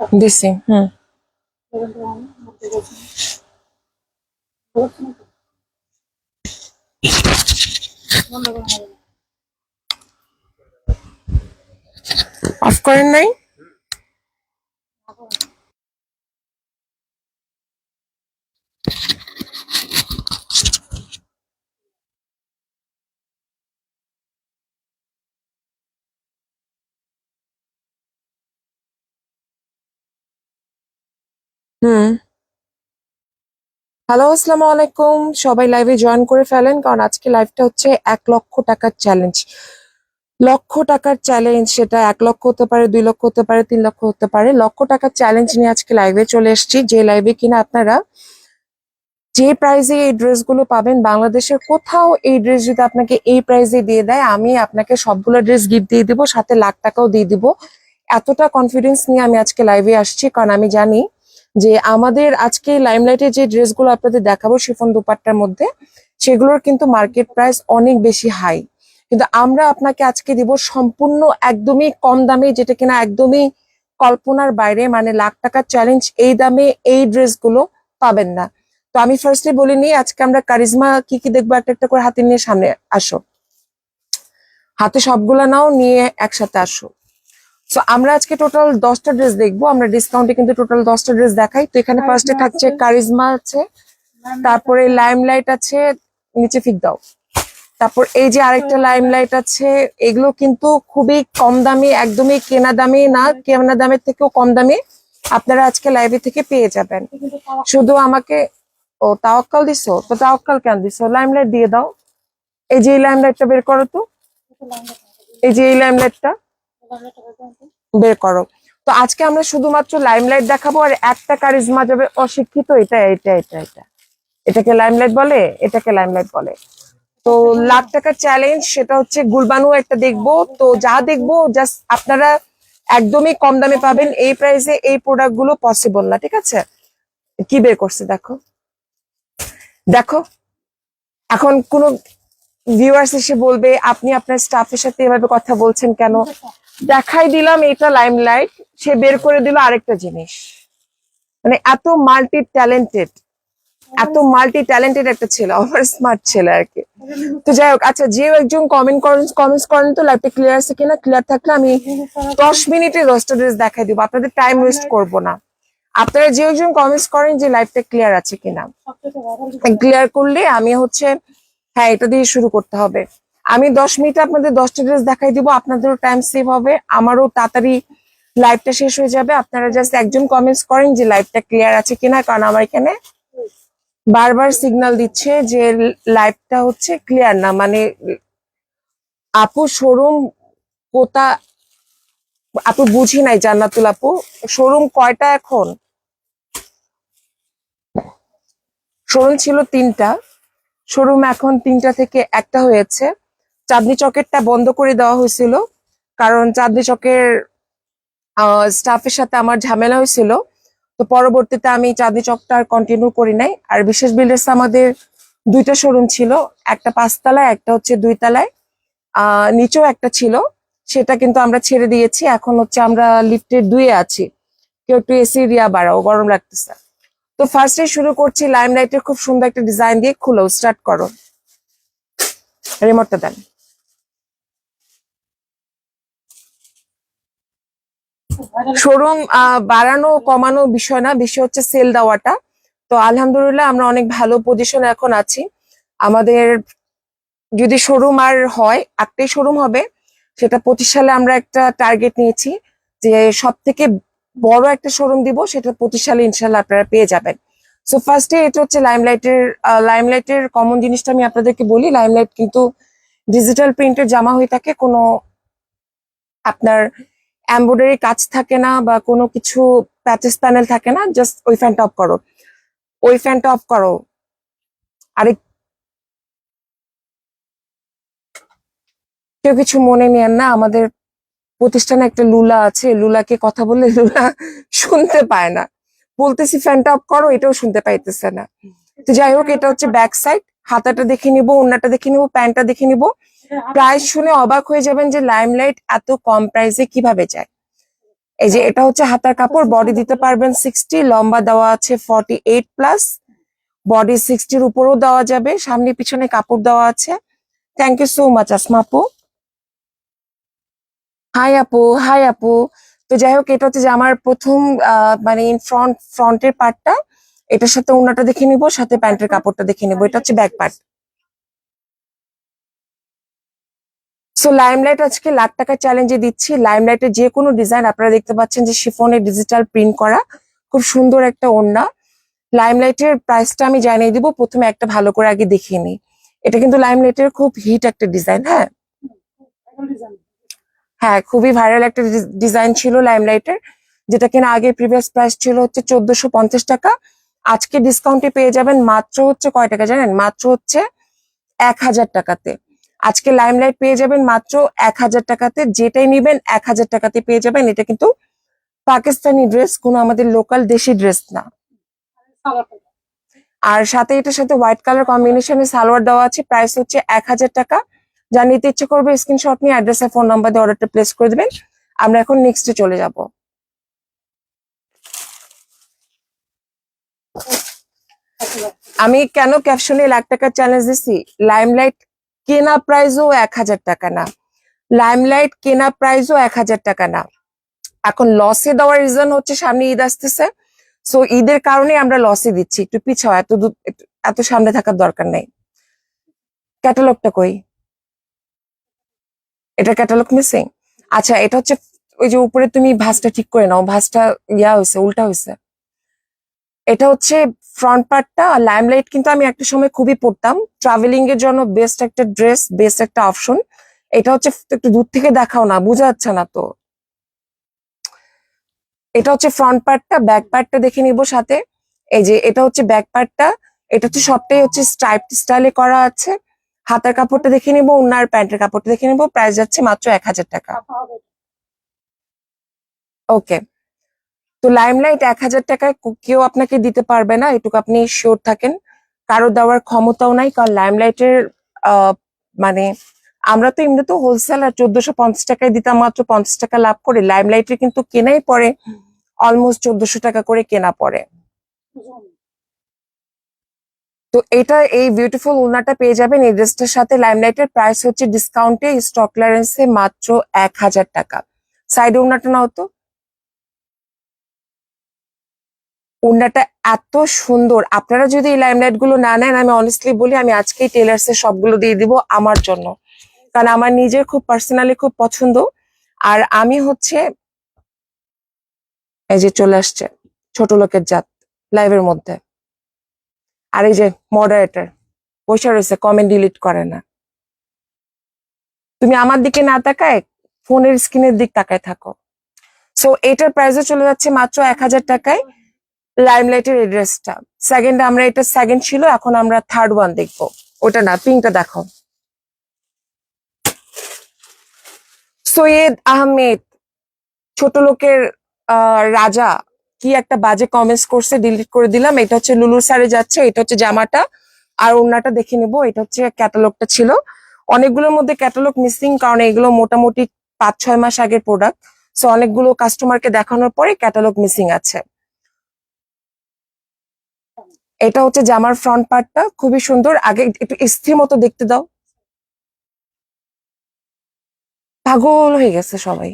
দিছি হুম। অফ করেন নাই? হুম। হ্যালো আসসালামু আলাইকুম। সবাই লাইভে জয়েন করে ফেলেন, কারণ আজকে লাইভটা হচ্ছে এক লক্ষ টাকার চ্যালেঞ্জ লক্ষ টাকার চ্যালেঞ্জ সেটা এক লক্ষ হতে পারে, দুই লক্ষ হতে পারে, তিন লক্ষ হতে পারে। লক্ষ টাকার চ্যালেঞ্জ নিয়ে আজকে লাইভে চলে এসেছি। যে লাইভে কিনা আপনারা যে প্রাইজে এই ড্রেসগুলো পাবেন, বাংলাদেশের কোথাও এই ড্রেস যদি আপনাকে এই প্রাইজে দিয়ে দেয়, আমি আপনাকে সবগুলো ড্রেস গিফট দিয়ে দিব, সাথে লাখ টাকাও দিয়ে দিব। এতটা কনফিডেন্স নিয়ে আমি আজকে লাইভে আসছি, কারণ আমি জানি যে আমাদের আজকে লাইমলাইটের যে ড্রেসগুলো আপনাদের দেখাবো শিফন দুপাট্টার মধ্যে, সেগুলোর কিন্তু মার্কেট প্রাইস অনেক বেশি হাই কিন্তু আমরা আপনাকে আজকে দিব সম্পূর্ণ একদমই কম দামে, যেটা কিনা একদমই কল্পনার বাইরে মানে লাখ টাকার চ্যালেঞ্জ এই দামে এই ড্রেসগুলো পাবেন না। তো আমি ফার্স্টে বলিনি আজকে আমরা কারিজমা কি কি দেখব একটা একটা করে হাতে নিয়ে সামনে আসো। হাতে সবগুলা নাও, নিয়ে একসাথে আসো। সো আমরা আজকে টোটাল দশটা ড্রেস দেখব। আমরা ডিসকাউন্টে কিন্তু টোটাল দশটা ড্রেস দেখাই। তো এখানে ফার্স্টে থাকছে কারিজমা আছে। তারপরে লাইমলাইট আছে। নিচে ফিক দাও। তারপর এই যে আরেকটা লাইমলাইট আছে এগুলো কিন্তু খুবই কম দামি একদমই কেনা দামি না। কেনা দামের থেকেও কম দামি। আপনারা আজকে লাইব্রেরি থেকে পেয়ে যাবেন। শুধু আমাকে ও তাওয়াক্কাল দিছো? তো তাওয়াক্কাল কেন দিছো? লাইমলাইট দিয়ে দাও। এই যে এই লাইম লাইমলাইটটা বের করো তো। এই যে এই লাইম লাইমলাইটটা বের করো। তো আজকে আমরা শুধুমাত্র লাইমলাইট দেখাবো আর একটা কারিজমা যাবে অশিক্ষিত, এটা এটা এটা এটা। এটাকে লাইমলাইট বলে, এটাকে লাইমলাইট বলে। তো লাখ টাকার চ্যালেঞ্জ সেটা হচ্ছে গুলবানু একটা দেখব। তো যা দেখব জাস্ট আপনারা একদমই কম দামে পাবেন। এই প্রাইসে এই প্রোডাক্টগুলো পসিবল না, ঠিক আছে? কি বের করছে, দেখো। দেখো, এখন কোনো ভিউয়ার্স এসে বলবে, আপনি আপনার স্টাফের সাথে এভাবে কথা বলছেন কেন? দেখাই দিলাম এটা লাইমলাইট সে বের করে দিল আরেকটা জিনিস। মানে এত মাল্টি ট্যালেন্টেড এত মাল্টি ট্যালেন্টেড একটা ছেলে ওভার স্মার্ট ছেলে আর কি। তো যাই হোক আচ্ছা যে একজন কমেন্ট করেন কমেন্টস করেন তো লাইভটা ক্লিয়ার আছে কিনা? ক্লিয়ার থাকলে আমি দশ মিনিটে দশটা ড্রেস দেখাই দিব আপনাদের টাইম ওয়েস্ট করব না। আপনারা যে একজন কমেন্টস করেন যে লাইভটা ক্লিয়ার আছে কিনা। ক্লিয়ার করলে আমি হচ্ছে হ্যাঁ এটা দিয়ে শুরু করতে হবে। আমি দশ মিনিটে আপনাদের দশটা ড্রেস দেখাই দিব, আপনাদেরও টাইম সেভ হবে। আমারও তাড়াতাড়ি লাইভটা শেষ হয়ে যাবে। আপনারা জাস্ট একজন কমেন্টস করেন যে লাইভটা ক্লিয়ার আছে কিনা, কারণ আমার এখানে বারবার সিগন্যাল দিচ্ছে যে লাইভটা হচ্ছে ক্লিয়ার না। মানে আপু শোরুম কোথা, আপু বুঝি নাই জান্নাতুল আপু। শোরুম কয়টা এখন? শোরুম ছিল তিনটা। শোরুম এখন তিনটা থেকে একটা হয়েছে। চাঁদনি চকেরটা বন্ধ করে দেওয়া হয়েছিল, কারণ চাঁদনি চকের স্টাফের সাথে আমার ঝামেলা হয়েছিল। তো পরবর্তীতে আমি চাঁদনি চকটা আর কন্টিনিউ করি নাই। আর বিশেষ বিল্ডার্স আমাদের দুইটা শোরুম ছিল, একটা পাঁচতলায়, একটা হচ্ছে দুই তলায় নিচেও একটা ছিল, সেটা কিন্তু আমরা ছেড়ে দিয়েছি। এখন হচ্ছে আমরা লিফটের দুয়ে আছি। কেউ একটু এসি রিয়া বাড়াও, গরম লাগতেছে। তো ফার্স্টে শুরু করছি লাইম লাইমলাইটের খুব সুন্দর একটা ডিজাইন দিয়ে, খুলো স্টার্ট করো। রিমোটটা দেন। শোরুম বাড়ানো, কমানো বিষয় না, বিষয় হচ্ছে সেল দেওয়াটা। তো আলহামদুলিল্লাহ আমরা অনেক ভালো পজিশনে এখন আছি। আমাদের যদি শোরুম আর হয় একটাই শোরুম হবে, সেটা পঁচিশ সালে আমরা একটা টার্গেট নিয়েছি যে সব থেকে বড় একটা শোরুম দিব, সেটা পঁচিশ সালে ইনশাল্লাহ আপনারা পেয়ে যাবেন। সো ফার্স্টে এটা হচ্ছে লাইমলাইটের লাইমলাইটের কমন জিনিসটা আমি আপনাদেরকে বলি। লাইমলাইট কিন্তু ডিজিটাল প্রিন্টের জামা হয়ে থাকে, কোনো আপনার এমব্রয়ডারি কাজ থাকে না বা কোনো কিছু প্যাচেস প্যানেল থাকে না জাস্ট ওই ফ্যানটা অফ করো। ওই ফ্যানটা অফ করো। আরেক কেউ কিছু মনে নেন না, আমাদের প্রতিষ্ঠানে একটা লুলা আছে, লুলাকে কথা বললে লুলা শুনতে পায় না। বলতেছি ফ্যানটা অফ করো, এটাও শুনতে পাইতেছে না। তো যাই হোক, এটা হচ্ছে ব্যাক সাইড হাতাটা দেখে নিবো ওন্নাটা দেখে নিব প্যান্টটা দেখে নিব। প্রাইস শুনে অবাক হয়ে যাবেন যে লাইমলাইট এত কম প্রাইসে কীভাবে যায়। এই যে এটা হচ্ছে হাতার কাপড় বডি দিতে পারবেন সিক্সটি লম্বা দেওয়া আছে ফর্টি এইট প্লাস বডি সিক্সটির উপরেও দেওয়া যাবে, সামনে পিছনে কাপড় দেওয়া আছে। Thank you so much Asma আপু। হাই আপু হাই আপু। তো যাই হোক, এটা হচ্ছে যে আমার প্রথম মানে ফ্রন্ট ফ্রন্টের পার্টটা এটার সাথে ওড়নাটা দেখে নিব, সাথে প্যান্টের কাপড়টা দেখে নিব। এটা হচ্ছে ব্যাক পার্ট সো লাইমলাইট আজকে লাখ টাকা চ্যালেঞ্জে দিচ্ছি। লাইমলাইটের যে কোনো ডিজাইন আপনারা দেখতে পাচ্ছেন যে শিফনের ডিজিটাল প্রিন্ট করা। খুব সুন্দর একটা ওড়না। লাইমলাইটের প্রাইসটা আমি জানিয়ে দিব। প্রথমে একটা ভালো করে আগে দেখিয়ে নিই। এটা কিন্তু লাইমলাইটের খুব হিট একটা ডিজাইন হ্যাঁ? হ্যাঁ খুবই ভাইরাল একটা ডিজাইন ছিল লাইমলাইটের যেটা কিনা আগে প্রিভিয়াস প্রাইস ছিল হচ্ছে চোদ্দশো টাকা। আজকে ডিসকাউন্টে পেয়ে যাবেন মাত্র হচ্ছে কয় টাকা জানেন? মাত্র হচ্ছে এক হাজার টাকাতে। আজকে লাইমলাইট পেয়ে যাবেন মাত্র এক হাজার টাকাতে। যেটাই নিবেন এক হাজার টাকাতে পেয়ে যাবেন। এটা কিন্তু পাকিস্তানি ড্রেস কোনো আমাদের লোকাল দেশি ড্রেস না। আর সাথে এটার সাথে হোয়াইট কালার কম্বিনেশনে সালোয়ার দেওয়া আছে। প্রাইস হচ্ছে এক হাজার টাকা। যা নিতে ইচ্ছে করবে স্ক্রিনশট নিয়ে অ্যাড্রেস আর ফোন নাম্বার দিয়ে অর্ডারটা প্লেস করে দেবেন। আমরা এখন নেক্সটে চলে যাব। আমি কেন ক্যাপশনে লাখ টাকার চ্যালেঞ্জ দিছি? লাইমলাইট কেনা প্রাইসও এক হাজার টাকা না। লাইমলাইট কেনা প্রাইসও এক হাজার টাকা না। এখন লসে দেওয়ার রিজন হচ্ছে সামনে ঈদ আসতেছে। সো ঈদের কারণে আমরা লসে দিচ্ছি। একটু পিছাও, এত এত সামনে থাকার দরকার নেই। ক্যাটালগটা কই? এটা ক্যাটালগ মিসিং আচ্ছা এটা হচ্ছে ওই যে উপরে তুমি ভাঁজটা ঠিক করে নাও। ভাঁজটা ইয়া হয়েছে, উল্টা হয়েছে। এটা হচ্ছে ফ্রন্ট পার্টটা আর লাইমলাইট কিন্তু আমি একটা সময় খুবই পড়তাম। ট্রাভেলিং এর জন্য বেস্ট একটা ড্রেস বেস্ট একটা অপশন এটা হচ্ছে একটু দূর থেকে দেখাও না বোঝা যাচ্ছে না তো। এটা হচ্ছে ফ্রন্ট পার্টটা ব্যাক পার্টটা দেখে নিব সাথে। এই যে এটা হচ্ছে ব্যাক পার্টটা এটা হচ্ছে সবটাই হচ্ছে স্ট্রাইপ স্টাইলে করা আছে। হাতার কাপড়টা দেখে নিব ওনার প্যান্টের কাপড়টা দেখে নিব। প্রাইস যাচ্ছে মাত্র এক হাজার টাকা। ওকে তো লাইমলাইট এক হাজার টাকায় কেউ আপনাকে দিতে পারবে না, এটুকু আপনি শিওর থাকেন। কারও দেওয়ার ক্ষমতাও নাই, কারণ লাইমলাইটের মানে আমরা তো এমনি তো হোলসেলার চোদ্দশো পঞ্চাশ টাকায় দিতাম, মাত্র পঞ্চাশ টাকা লাভ করে লাইমলাইটের কিন্তু কেনাই পড়ে। অলমোস্ট চোদ্দশো টাকা করে কেনা পড়ে। তো এটা এই বিউটিফুল ওনাটা পেয়ে যাবেন এই ড্রেসটার সাথে লাইমলাইটের প্রাইস হচ্ছে ডিসকাউন্টে স্টক ক্লিয়ারেন্সে মাত্র এক হাজার টাকা। সাইডে ওনাটা নাও তো। ওড়নাটা এত সুন্দর। আপনারা যদি এই লাইমলাইটগুলো না নেন, আমি অনেস্টলি বলি, আমি আজকেই টেলার্স এর সবগুলো দিয়ে দিব আমার জন্য। কারণ আমার নিজের খুব পার্সোনালি খুব পছন্দ। আর আমি হচ্ছে এই যে চলে আসছে ছোট লোকের জাত লাইভের মধ্যে। আর এই যে মডারেটর বসে রয়েছে কমেন্ট ডিলিট করে না। তুমি আমার দিকে না তাকায়, ফোনের স্ক্রিনের দিক তাকায় থাকো। সো এটার প্রাইসে চলে যাচ্ছে মাত্র এক হাজার টাকায়। লাইমলাইটের এই ড্রেসটা সেকেন্ড আমরা এটা সেকেন্ড ছিল, এখন আমরা থার্ড ওয়ান দেখব। ওটা না পিঙ্কটা দেখো সৈয়দ আহমেদ, ছোট লোকের রাজা, কি একটা বাজে কমেন্টস করছে ডিলিট করে দিলাম। এটা হচ্ছে লুলুর সারে যাচ্ছে, এটা হচ্ছে জামাটা। আর ওড়নাটা দেখে নিব, এটা হচ্ছে ক্যাটালগটা ছিল। অনেকগুলোর মধ্যে ক্যাটালগ মিসিং কারণ এগুলো মোটামুটি পাঁচ ছয় মাস আগের প্রোডাক্ট সো অনেকগুলো কাস্টমারকে দেখানোর পরে ক্যাটালগ মিসিং আছে। এটা হচ্ছে জামার ফ্রন্ট পার্টটা খুবই সুন্দর। আগে একটু স্থির মতো দেখতে দাও। পাগল হয়ে গেছে সবাই।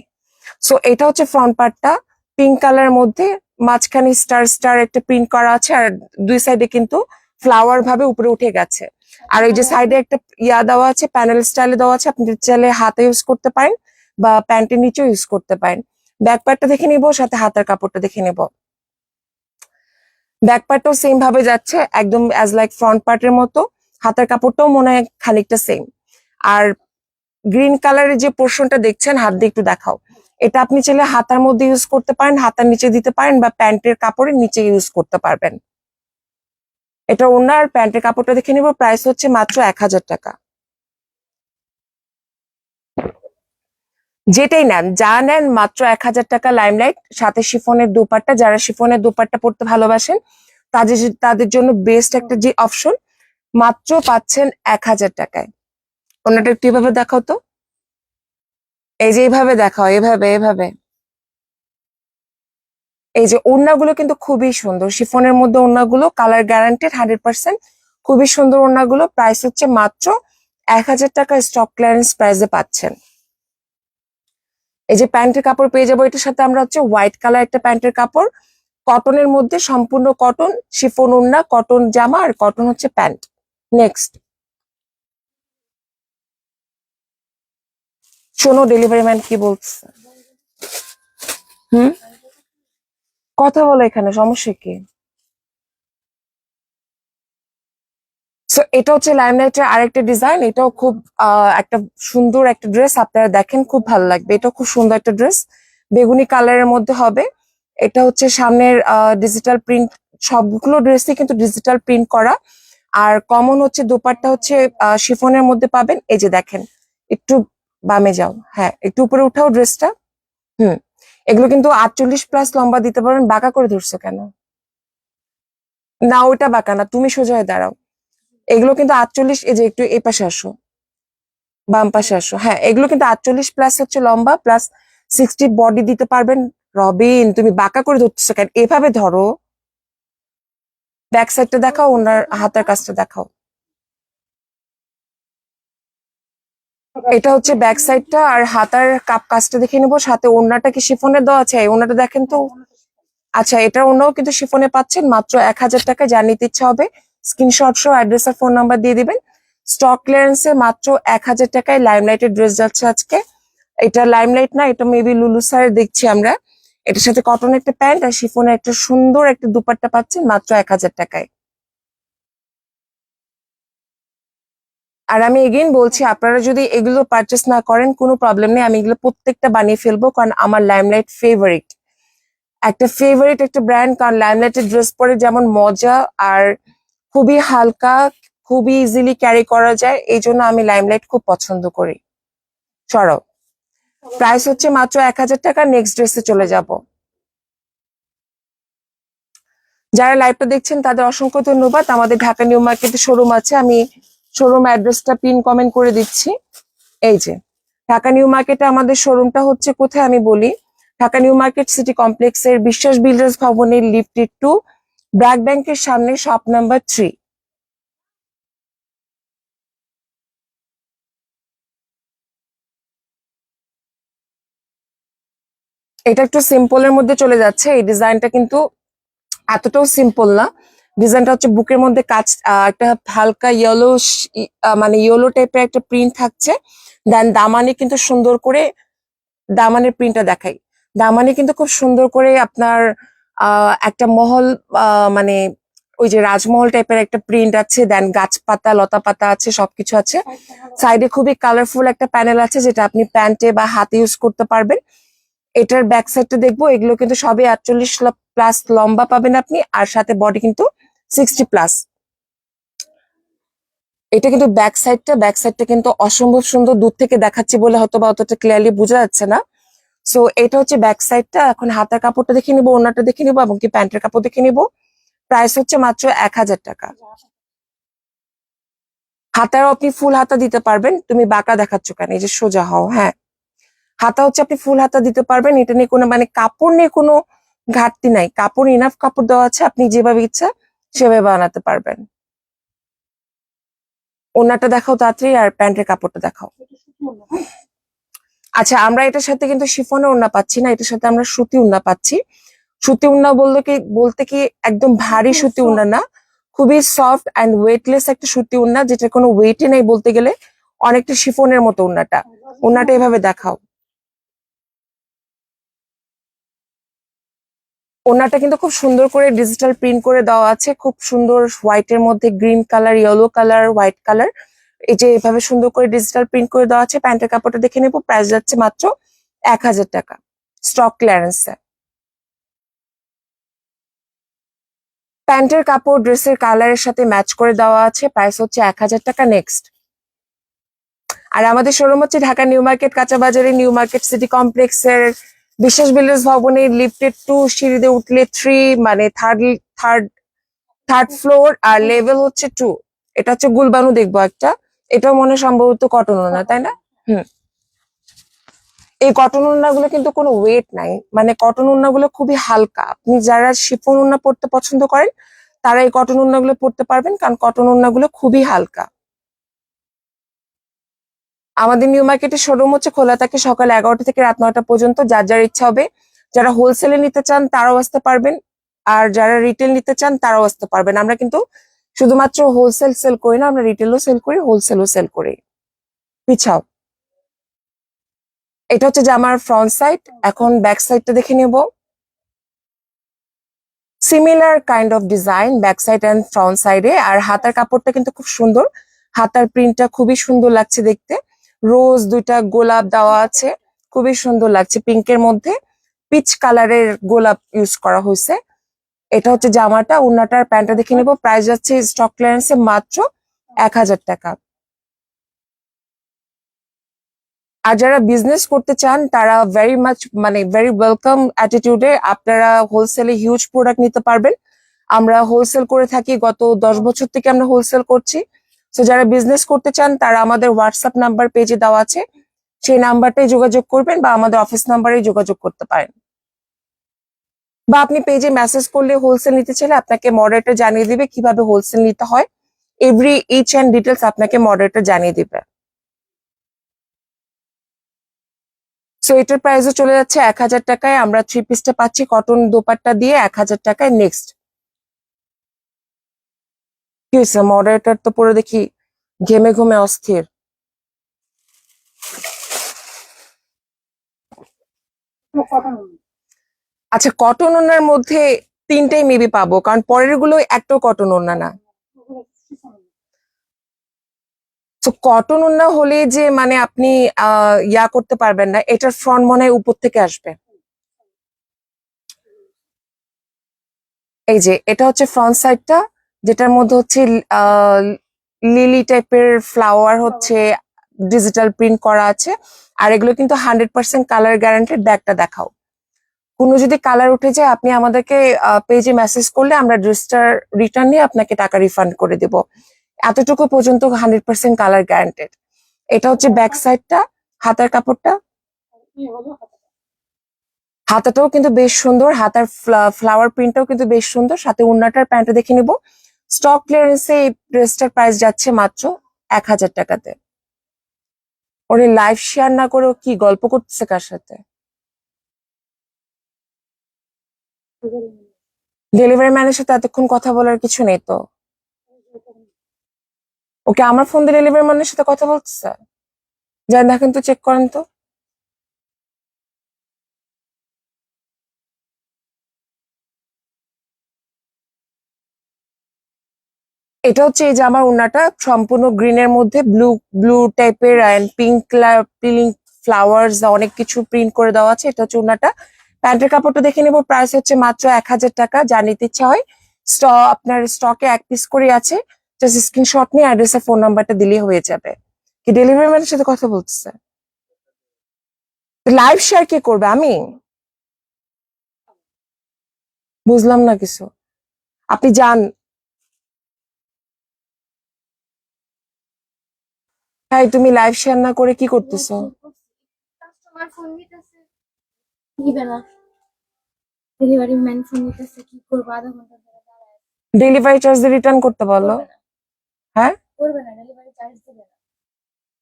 সো এটা হচ্ছে ফ্রন্ট পার্টটা পিঙ্ক কালার মধ্যে মাঝখানে স্টার স্টার একটা প্রিন্ট করা আছে আর দুই সাইডে কিন্তু ফ্লাওয়ার ভাবে উপরে উঠে গেছে। আর ওই যে সাইডে একটা ইয়া দেওয়া আছে প্যানেল স্টাইলে দেওয়া আছে, আপনি চাইলে হাতে ইউজ করতে পারেন বা প্যান্টের নিচেও ইউজ করতে পারেন। ব্যাক পার্টটা দেখে নিব, সাথে হাতের কাপড়টা দেখে নিব। ব্যাক পার্টটাও সেম ভাবে যাচ্ছে, একদম অ্যাজ লাইক ফ্রন্ট পার্টের মতো। হাতের কাপড়টাও মনে হয় খানিকটা সেম আর গ্রিন কালারের যে পোর্শনটা দেখছেন, হাত দিয়ে একটু দেখাও। এটা আপনি চাইলে হাতার মধ্যে ইউজ করতে পারেন, হাতার নিচে দিতে পারেন বা প্যান্টের কাপড়ের নিচে ইউজ করতে পারবেন। এটা ওনার প্যান্টের কাপড়টা দেখে নিব প্রাইস হচ্ছে মাত্র এক হাজার টাকা। যেটাই নেন, যা নেন, মাত্র এক হাজার টাকা লাইমলাইট সাথে শিফনের দুপাট্টা, যারা শিফনের দুপাট্টা পড়তে ভালোবাসেন, তাদের তাদের জন্য বেস্ট একটা যে অপশন মাত্র পাচ্ছেন এক হাজার টাকায়। অন্যটা একটু এভাবে দেখাও তো। এই যে এইভাবে দেখাও, এভাবে এভাবে। এই যে ওড়নাগুলো কিন্তু খুবই সুন্দর, শিফনের মধ্যে ওড়নাগুলো কালার গ্যারান্টেড হান্ড্রেড পার্সেন্ট খুবই সুন্দর ওড়নাগুলো প্রাইস হচ্ছে মাত্র এক হাজার টাকা স্টক ক্লিয়ারেন্স প্রাইসে পাচ্ছেন। এই যে প্যান্টের কাপড় পেয়ে যাব, এটার সাথে আমরা হচ্ছে হোয়াইট কালার একটা প্যান্টের কাপড়। কটনের মধ্যে সম্পূর্ণ কটন শিফন ওড়না কটন জামা আর কটন হচ্ছে প্যান্ট। নেক্সট শোনো ডেলিভারি ম্যান কি বলছে। হুম? কথা বলো এখানে, সমস্যা কি? সো এটা হচ্ছে লাইমলাইটের আরেকটা ডিজাইন এটাও খুব একটা সুন্দর একটা ড্রেস আপনারা দেখেন খুব ভালো লাগবে। এটাও খুব সুন্দর একটা ড্রেস বেগুনি কালারের মধ্যে হবে। এটা হচ্ছে সামনের ডিজিটাল প্রিন্ট সবগুলো ড্রেসই কিন্তু ডিজিটাল প্রিন্ট করা। আর কমন হচ্ছে দোপাট্টা হচ্ছে শিফনের মধ্যে পাবেন। এই যে দেখেন, একটু বামে যাও। হ্যাঁ একটু উপরে উঠাও ড্রেসটা হুম, এগুলো কিন্তু আটচল্লিশ প্লাস লম্বা দিতে পারবেন। বাঁকা করে ধরছো কেন? না ওইটা বাঁকা না। তুমি সোজা হয়ে দাঁড়াও। এগুলো কিন্তু আটচল্লিশ, এই যে একটু এই পাশে আসো, বাম পাশে আসো। হ্যাঁ এগুলো কিন্তু আটচল্লিশ প্লাস হচ্ছে লম্বা প্লাস সিক্সটি বডি দিতে পারবেন। রবিন, তুমি বাঁকা করে ধরতেছো কেন? এভাবে ধরো। ব্যাক সাইডটা দেখাও, ওনার হাতের কাজটা দেখাও। এটা হচ্ছে ব্যাক সাইডটা আর হাতার কাপ কাজটা দেখে নেব। সাথে ওড়নাটা কি শিফনের দেওয়া আছে? এই ওড়নাটা দেখেন তো। আচ্ছা এটা অন্যও কিন্তু শিফনে পাচ্ছেন, মাত্র এক হাজার টাকা যা নিতে ইচ্ছা হবে। স্ক্রিনশট সহ অ্যাড্রেস আর ফোন নাম্বার দিয়ে দিবেন। স্টক ক্লিয়ারেন্সে মাত্র এক হাজার টাকায় লাইমলাইটের ড্রেস যাচ্ছে আজকে। এটা লাইমলাইট না, এটা মেবি লুলু স্যার দেখছি আমরা। এটার সাথে কটন একটা প্যান্ট আর শিফনের একটা সুন্দর একটা দুপাট্টা পাচ্ছেন মাত্র এক হাজার টাকায়। আর আমি এগেইন বলছি, আপনারা যদি এগুলো পারচেস না করেন, কোনো প্রবলেম নেই। আমি এগুলো প্রত্যেকটা বানিয়ে ফেলব, কারণ আমার লাইমলাইট ফেভারিট একটা ফেভারিট একটা ব্র্যান্ড কারণ লাইমলাইটের ড্রেস পরে যেমন মজা আর খুবই হালকা, খুবই ইজিলি ক্যারি করা যায়। এই জন্য আমি লাইমলাইট খুব পছন্দ করি। সরব। প্রাইস হচ্ছে মাত্র এক হাজার টাকা নেক্সট ড্রেসে চলে যাব। যারা লাইভটা দেখছেন, তাদের অসংখ্য ধন্যবাদ। আমাদের ঢাকা নিউ মার্কেটে শোরুম আছে। আমি শোরুম অ্যাড্রেসটা পিন কমেন্ট করে দিচ্ছি। এই যে, ঢাকা নিউ মার্কেটে আমাদের শোরুমটা হচ্ছে কোথায় আমি বলি? ঢাকা নিউ মার্কেট সিটি কমপ্লেক্সের বিশ্বাস বিল্ডার্স ভবনের লিফটেড টু ব্র্যাক ব্যাংকের সামনে শপ নাম্বার থ্রি। এটা একটু সিম্পলের মধ্যে চলে যাচ্ছে। এই ডিজাইনটা কিন্তু এতটাও সিম্পল না। ডিজাইনটা হচ্ছে বুকের মধ্যে কাজ একটা হালকা ইয়েলো মানে ইয়েলো টাইপের একটা প্রিন্ট থাকছে। দেন দামানে কিন্তু সুন্দর করে দামানের প্রিন্টটা দেখাই। দামানে কিন্তু খুব সুন্দর করে আপনার একটা মহল মানে ওই যে রাজমহল টাইপের একটা প্রিন্ট আছে দেন গাছপাতা লতা পাতা আছে, সবকিছু আছে। সাইডে খুবই কালারফুল একটা প্যানেল আছে, যেটা আপনি প্যান্টে বা হাতে ইউজ করতে পারবেন। এটার ব্যাক সাইডটা দেখব, এগুলো কিন্তু সবই আটচল্লিশ প্লাস লম্বা পাবেন আপনি, আর সাথে বডি কিন্তু সিক্সটি প্লাস এটা কিন্তু ব্যাক সাইডটা ব্যাক সাইডটা কিন্তু অসম্ভব সুন্দর, দূর থেকে দেখাচ্ছি বলে হয়তো বা অতটা ক্লিয়ারলি বোঝা যাচ্ছে না। সো এটা হচ্ছে ব্যাক সাইডটা এখন হাতের কাপড়টা দেখে নিবো ওনাটা দেখে নিবো এবং কি প্যান্টের কাপড় দেখে নিবো। প্রাইস হচ্ছে মাত্র এক হাজার টাকা। হাতাও আপনি ফুল হাতা দিতে পারবেন। তুমি বাঁকা দেখাচ্ছ কেন? এই যে সোজা হও হ্যাঁ। হাতা হচ্ছে আপনি ফুল হাতা দিতে পারবেন। এটা নিয়ে কোনো মানে কাপড় নিয়ে কোনো ঘাটতি নাই। কাপড় ইনাফ কাপড় দেওয়া আছে। আপনি যেভাবে ইচ্ছা সেভাবে বানাতে পারবেন। ওনাটা দেখাও তাড়াতাড়ি আর প্যান্টের কাপড়টা দেখাও। আচ্ছা আমরা এটার সাথে কিন্তু শিফনের ওড়না পাচ্ছি না এটার সাথে আমরা সুতি ওড়না পাচ্ছি। সুতি ওড়না বলতে কি বলতে কি একদম ভারী সুতি ওড়না না খুবই সফট অ্যান্ড ওয়েটলেস একটা সুতি ওড়না যেটা কোনো ওয়েটই নেই বলতে গেলে অনেকটা শিফনের মতো ওড়নাটা ওড়নাটা এভাবে দেখাও। ওনাটা কিন্তু খুব সুন্দর করে ডিজিটাল প্রিন্ট করে দেওয়া আছে খুব সুন্দর হোয়াইটের মধ্যে green colour yellow colour white colour এই যে এভাবে সুন্দর করে ডিজিটাল প্রিন্ট করে দেওয়া আছে, প্যান্টের কাপড়টা দেখে নেব প্রাইস যাচ্ছে মাত্র এক হাজার টাকা স্টক ক্লিয়ারেন্সে প্যান্টের কাপড়, ড্রেসের কালারের সাথে ম্যাচ করে দেওয়া আছে প্রাইস হচ্ছে এক হাজার টাকা নেক্সট আর আমাদের শোরুম হচ্ছে ঢাকা নিউ মার্কেট, কাঁচা বাজারে নিউ মার্কেট সিটি কমপ্লেক্সের বিশ্বাস বিল্ডার্স ভবনের লিফটেড টু সিঁড়িতে উঠলে থ্রি মানে থার্ড থার্ড থার্ড ফ্লোর আর লেভেল হচ্ছে টু এটা হচ্ছে গুলবানু দেখব একটা। এটাও মনে সম্ভবত কটন না তাই না? হুম। এই কটন ওড়নাগুলো কিন্তু কোনো ওয়েট নাই। মানে কটন ওড়নাগুলো খুবই হালকা। আপনি যারা শিফন ওড়না পড়তে পছন্দ করেন, তারা এই কটন ওড়নাগুলো পড়তে পারবেন, কারণ কটন ওড়নাগুলো খুবই হালকা। আমাদের নিউ মার্কেটের শোরুম হচ্ছে খোলা থাকে সকাল এগারোটা থেকে রাত নয়টা পর্যন্ত। যার যার ইচ্ছা হবে, যারা হোলসেলে নিতে চান, তারাও আসতে পারবেন। আর যারা রিটেল নিতে চান, তারাও আসতে পারবেন। আমরা কিন্তু শুধুমাত্র হোলসেল সেল করি না, আমরা রিটেলও সেল করি হোলসেলও সেল করি। পিছাও। এটা হচ্ছে জামার ফ্রন্ট সাইড এখন ব্যাক সাইডটা দেখে নেব। Similar kind of design back side and front সাইডে আর হাতার কাপড়টা কিন্তু খুব সুন্দর। হাতার প্রিন্টটা খুবই সুন্দর লাগছে দেখতে। রোজ দুইটা গোলাপ দেওয়া আছে। খুবই সুন্দর লাগছে পিঙ্কের মধ্যে। পিচ কালারের গোলাপ ইউজ করা হয়েছে। এটা হচ্ছে জামাটা, উন্নাটার প্যান্টটা দেখে নেব। প্রাইস যাচ্ছে স্টক ক্লিয়ারেন্সে মাত্র এক হাজার টাকা। আর যারা বিজনেস করতে চান, তারা ভেরি মাচ মানে ভেরি ওয়েলকাম অ্যাটিটিউডে আপনারা হোলসেলে হিউজ প্রোডাক্ট নিতে পারবেন। আমরা হোলসেল করে থাকি, গত দশ বছর থেকে আমরা হোলসেল করছি। তো যারা বিজনেস করতে চান, তারা আমাদের হোয়াটসঅ্যাপ নাম্বার পেজে দেওয়া আছে। সেই নাম্বারটাই যোগাযোগ করবেন বা আমাদের অফিস নাম্বারে যোগাযোগ করতে পারেন। বা আপনি পেজে মেসেজ করলে হোলসেল নিতে চাইলে আপনাকে মডারেটর জানিয়ে দিবে কীভাবে হোলসেল নিতে হয়। এভরি ইচ অ্যান্ড ডিটেলস আপনাকে মডারেটর জানিয়ে দিবে। সো এটার প্রাইসও চলে যাচ্ছে এক হাজার টাকায়। আমরা থ্রি পিসটা পাচ্ছি কটন দোপাট্টা দিয়ে এক হাজার টাকায়। নেক্সট কি হয়েছে? মডারেটর তো পুরো দেখি, ঘেমে ঘুমে অস্থির। আচ্ছা কটন ওনার মধ্যে তিনটেই মেবি পাবো, কারণ পরেরগুলো একটাও কটন ওনা না। তো কটন ওনা হলে যে মানে আপনি ইয়া করতে পারবেন না, এটার ফ্রন্ট মনে হয় উপর থেকে আসবে। এই যে, এটা হচ্ছে ফ্রন্ট সাইডটা যেটার মধ্যে হচ্ছে লিলি টাইপের ফ্লাওয়ার হচ্ছে ডিজিটাল প্রিন্ট করা আছে, আর এগুলো কিন্তু হান্ড্রেড পার্সেন্ট কালার গ্যারান্টেড ব্যাগটা দেখাও। কোনো যদি কালার উঠে যায়, আপনি আমাদেরকে পেজে মেসেজ করলে আমরা ড্রেসটার রিটার্ন নিয়ে আপনাকে টাকা রিফান্ড করে দেব। এতটুকু পর্যন্ত হান্ড্রেড পার্সেন্ট কালার গ্যারান্টেড এটা হচ্ছে ব্যাক সাইডটা হাতার কাপড়টা। হাতাটাও কিন্তু বেশ সুন্দর, হাতার ফ্লাওয়ার প্রিন্টটাও কিন্তু বেশ সুন্দর। সাথে উন্নাটার প্যান্টটা দেখে নিব। স্টক ক্লিয়ারেন্সে এই ড্রেসটার প্রাইস যাচ্ছে মাত্র এক হাজার টাকাতে। ওরে লাইভ শেয়ার না করে কি গল্প করতেছে কার সাথে? ডেলিভারি ম্যানের সাথে এতক্ষণ কথা বলার কিছু নেই তো? ওকে আমার ফোন দিয়ে ডেলিভারি ম্যানের সাথে কথা বলতেছে? যাই দেখেন তো চেক করেন তো। এটা হচ্ছে এই যে আমার ওড়নাটা সম্পূর্ণ গ্রিনের মধ্যে ব্লু ব্লু টাইপের অ্যান্ড পিঙ্ক পিঙ্ক ফ্লাওয়ার্স অনেক কিছু প্রিন্ট করে দেওয়া আছে। এটা হচ্ছে ওড়নাটা। প্যান্টের কাপড়টা দেখে নেব। প্রাইস হচ্ছে মাত্র এক হাজার টাকা, যা নিতে ইচ্ছা হয়। স্ট আপনার স্টকে এক পিস করে আছে। জাস্ট স্ক্রিনশট নিয়ে অ্যাড্রেস ফোন নাম্বারটা দিলেই হয়ে যাবে। কি ডেলিভারি ম্যানের সাথে কথা বলতেছে? লাইভ শেয়ার কে করবে? আমি? বুঝলাম না কিছু। আপনি যান। হ্যাঁ তুমি লাইভ শেয়ার না করে কি করতেছো? কাস্টমার ফোন নিবে না ডেলিভারি ম্যান ফোন দিতেছে কি করব? আধা ঘণ্টা ধরে দাঁড়ায় ডেলিভারি চার্জ দিয়ে রিটার্ন করতে বলো। করবে না। হ্যাঁ? করবে না ডেলিভারি চার্জ দিবে না।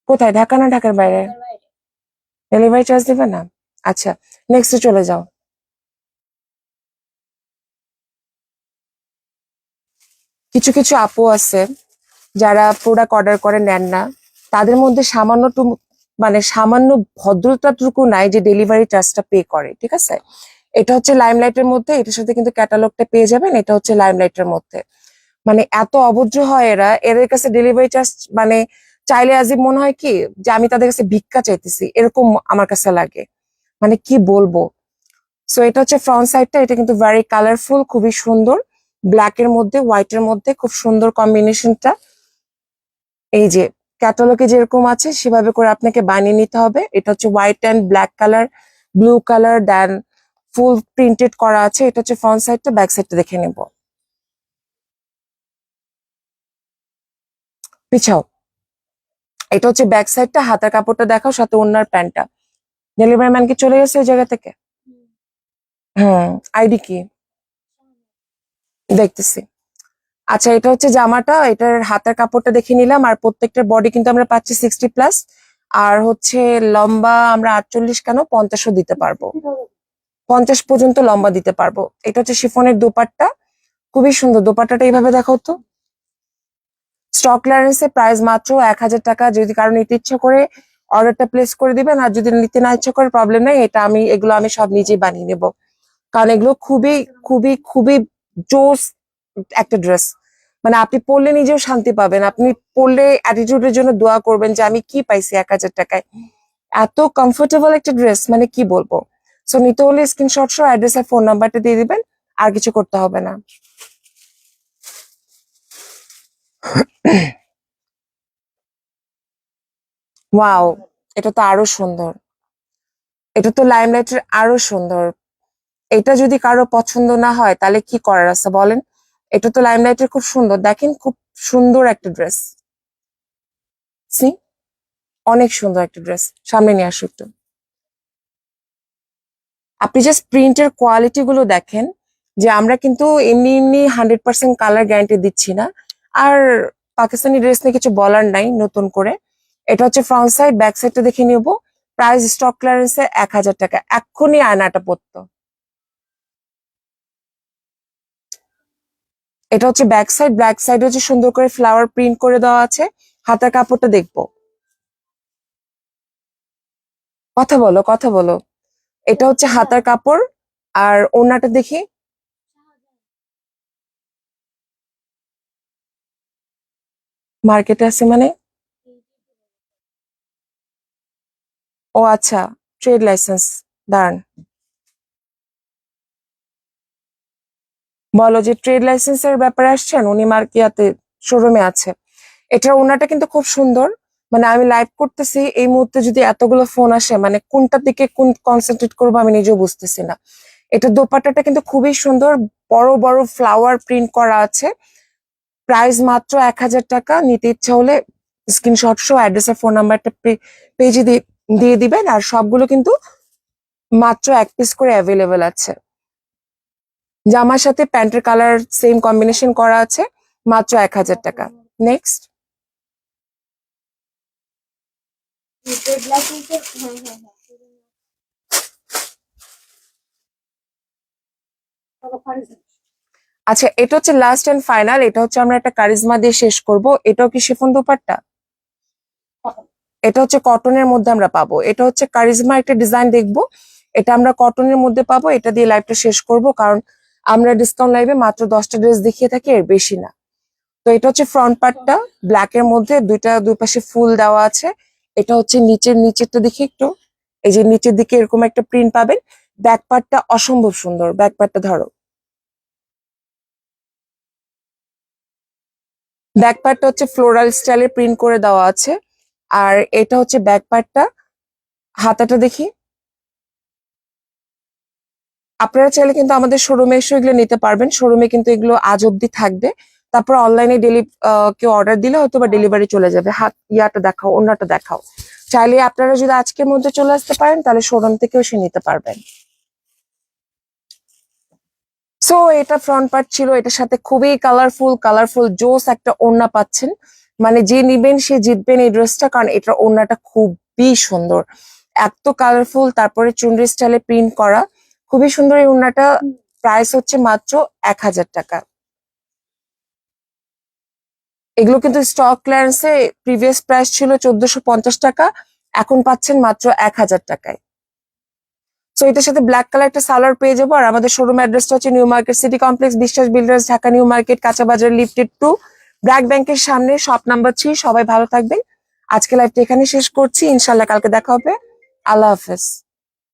কোথায়? ঢাকা না ঢাকার বাইরে? ঢাকার বাইরে। ডেলিভারি চার্জ দিবে না? আচ্ছা নেক্সটে চলে যাও। কিছু কিছু আপু আছে যারা প্রোডাক্ট অর্ডার করে নেন না। তাদের মধ্যে সামান্য টু- মানে সামান্য ভদ্রতাটুকু নাই যে ডেলিভারি চার্জটা পে করে, ঠিক আছে? এটা হচ্ছে লাইমলাইটের মধ্যে, এটার সাথে কিন্তু ক্যাটালগটা পেয়ে যাবেন, এটা হচ্ছে লাইমলাইটের মধ্যে। মানে এত অভদ্র হয় এরা, এদের কাছে ডেলিভারি চার্জ মানে চাইলে আজিব মনে হয় কি যে আমি তাদের কাছে ভিক্ষা চাইতেছি, এরকম আমার কাছে লাগে। মানে কি বলব? সো এটা হচ্ছে ফ্রন্ট সাইডটা এটা কিন্তু ভেরি কালারফুল খুবই সুন্দর। ব্ল্যাক এর মধ্যে হোয়াইট এর মধ্যে, খুব সুন্দর কম্বিনেশনটা এই যে ক্যাটালগে যেরকম আছে সেভাবে করে আপনাকে বানিয়ে নিতে হবে। এটা হচ্ছে white and black colour blue colour then full printed করা আছে। এটা হচ্ছে ফ্রন্ট সাইডটা ব্যাক সাইডটা দেখে নেব। পিছাও। এটা হচ্ছে ব্যাক সাইডটা হাতার কাপড়টা দেখাও সাথে ওনার প্যান্টটা। ডেলিভারি ম্যান কি চলে গেছে ওই জায়গা থেকে? হুম। আইডি কি? দেখতেছি। আচ্ছা এটা হচ্ছে জামাটা, এটার হাতের কাপড়টা দেখে নিলাম, আর প্রত্যেকটার বডি কিন্তু আমরা পাচ্ছি সিক্সটি প্লাস আর হচ্ছে লম্বা আমরা আটচল্লিশ কেন, পঞ্চাশও দিতে পারব। পঞ্চাশ পর্যন্ত লম্বা দিতে পারব। এটা হচ্ছে শিফনের দোপাট্টা, খুবই সুন্দর। দোপাট্টাটা এইভাবে দেখাও তো। স্টক ক্লিয়ারেন্সে প্রাইস মাত্র এক হাজার টাকা। যদি কারও নিতে ইচ্ছা করে অর্ডারটা প্লেস করে দিবেন, আর যদি নিতে না ইচ্ছা করে প্রবলেম নেই, এটা আমি, এগুলো আমি সব নিজেই বানিয়ে নেব। কারণ এগুলো খুবই খুবই খুবই জোস একটা ড্রেস মানে আপনি পড়লে নিজেও শান্তি পাবেন। আপনি পরলে অ্যাটিটিউডের জন্য দোয়া করবেন যে, আমি কি পাইছি এক হাজার টাকায়? এত কমফোর্টেবল একটা ড্রেস মানে কি বলব? সো নিতে হলে স্ক্রিনশট সহ অ্যাড্রেস আর ফোন নাম্বারটা দিয়ে দিবেন, আর কিছু করতে হবে না। ওয়াও এটা তো আরও সুন্দর। এটা তো লাইমলাইটের আরও সুন্দর। এটা যদি কারও পছন্দ না হয়, তাহলে কি করার আছে বলেন? এটা তো লাইমলাইটের খুব সুন্দর। দেখেন খুব সুন্দর একটা ড্রেস সি অনেক সুন্দর একটা ড্রেস সামনে নিয়ে আসো একটু। আপনি জাস্ট প্রিন্টের কোয়ালিটি গুলো দেখেন, যে আমরা কিন্তু এমনি এমনি হান্ড্রেড পার্সেন্ট কালার গ্যারান্টি দিচ্ছি না। আর পাকিস্তানি ড্রেস নিয়ে কিছু বলার নাই নতুন করে। এটা হচ্ছে ফ্রন্ট সাইড ব্যাক সাইডটা দেখে নিব। প্রাইস স্টক ক্লিয়ারেন্সে এক হাজার টাকা। এক্ষুনি আয়নাটা পড়তো। এটা হচ্ছে ব্যাক সাইড ব্যাক সাইড হচ্ছে সুন্দর করে ফ্লাওয়ার প্রিন্ট করে দেওয়া আছে। হাতের কাপড়টা দেখব। কথা বলো কথা বলো। এটা হচ্ছে হাতার কাপড়, আর ওড়নাটা দেখি। মার্কেটে আছে মানে? ও আচ্ছা ট্রেড লাইসেন্স দাঁড়ান। বলো যে ট্রেড লাইসেন্সের ব্যাপারে আসছেন, উনি মার্কিয়াতে শোরুমে আছে। এটার ওনাটা কিন্তু খুব সুন্দর। মানে আমি লাইভ করতেছি, এই মুহূর্তে যদি এতগুলো ফোন আসে মানে কোনটার দিকে কোন কনসেন্ট্রেট করব আমি নিজেও বুঝতেছি না। এটা দোপাট্টাটা কিন্তু খুবই সুন্দর, বড় বড় ফ্লাওয়ার প্রিন্ট করা আছে। প্রাইস মাত্র এক হাজার টাকা, নিতে ইচ্ছা হলে স্ক্রিনশট সহ অ্যাড্রেস আর ফোন নাম্বারটা পেজে দিয়ে দিবেন, আর সবগুলো কিন্তু মাত্র এক পিস করে অ্যাভেলেবেল আছে। জামার সাথে প্যান্টের কালার সেম কম্বিনেশন করা আছে, মাত্র এক হাজার টাকা। নেক্সট আচ্ছা এটা হচ্ছে লাস্ট এন্ড ফাইনাল এটা হচ্ছে আমরা একটা কারিজমা দিয়ে শেষ করব। এটাও কি শিফন দুপাট্টা? এটা হচ্ছে কটনের মধ্যে আমরা পাবো। এটা হচ্ছে কারিজমা, একটা ডিজাইন দেখব। এটা আমরা কটনের মধ্যে পাবো, এটা দিয়ে লাইভটা শেষ করব, কারণ আমরা ডিসকাউন্ট লাইভে মাত্র দশটা ড্রেস দেখিয়ে থাকি, এর বেশি না। তো এটা হচ্ছে ফ্রন্ট পার্টটা ব্ল্যাক এর মধ্যে দুইটা, দুই পাশে ফুল দেওয়া আছে। এটা হচ্ছে নিচের, নিচেরটা দেখি একটু। এই যে নিচের দিকে এরকম একটা প্রিন্ট পাবেন। ব্যাক পার্টটা অসম্ভব সুন্দর। ব্যাক পার্টটা ধরো। ব্যাক পার্টটা হচ্ছে ফ্লোরাল স্টাইলে প্রিন্ট করে দেওয়া আছে। আর এটা হচ্ছে ব্যাক পার্টটা হাতাটা দেখি। আপনারা চাইলে কিন্তু আমাদের শোরুমে এসে এগুলো নিতে পারবেন। শোরুমে কিন্তু এগুলো আজ অব্দি থাকবে। তারপর অনলাইনে ডেলি কেউ অর্ডার দিলে হয়তো বা ডেলিভারি চলে যাবে। হাত ইয়াটা দেখাও অন্যটা দেখাও। চাইলে আপনারা যদি আজকের মধ্যে চলে আসতে পারেন, তাহলে শোরুম থেকেও এসে নিতে পারবেন। সো এটা ফ্রন্ট পার্ট ছিল। এটার সাথে খুবই কালারফুল কালারফুল জোস একটা ওড়না পাচ্ছেন। মানে যে নিবেন, সে জিতবেন এই ড্রেসটা কারণ এটার ওড়নাটা খুবই সুন্দর। এত কালারফুল তারপরে চুনরি স্টাইলে প্রিন্ট করা। খুবই সুন্দর এই ওড়নাটা প্রাইস হচ্ছে মাত্র এক হাজার টাকা। এগুলো কিন্তু স্টক ক্লিয়ারেন্সে প্রিভিয়াস প্রাইস ছিল চোদ্দশো পঞ্চাশ টাকা, এখন পাচ্ছেন মাত্র এক হাজার টাকায়। সো এটার সাথে ব্ল্যাক কালার একটা সালোয়ার পেয়ে যাব, আর আমাদের শোরুম অ্যাড্রেসটা হচ্ছে New Market City Complex Biswas builders Dhaka New Market কাঁচা বাজার লিফটেড টু ব্র্যাক ব্যাংকের সামনে শপ নাম্বার থ্রি সবাই ভালো থাকবেন। আজকে লাইভটা এখানে শেষ করছি, ইনশাল্লাহ কালকে দেখা হবে। আল্লাহ হাফেজ।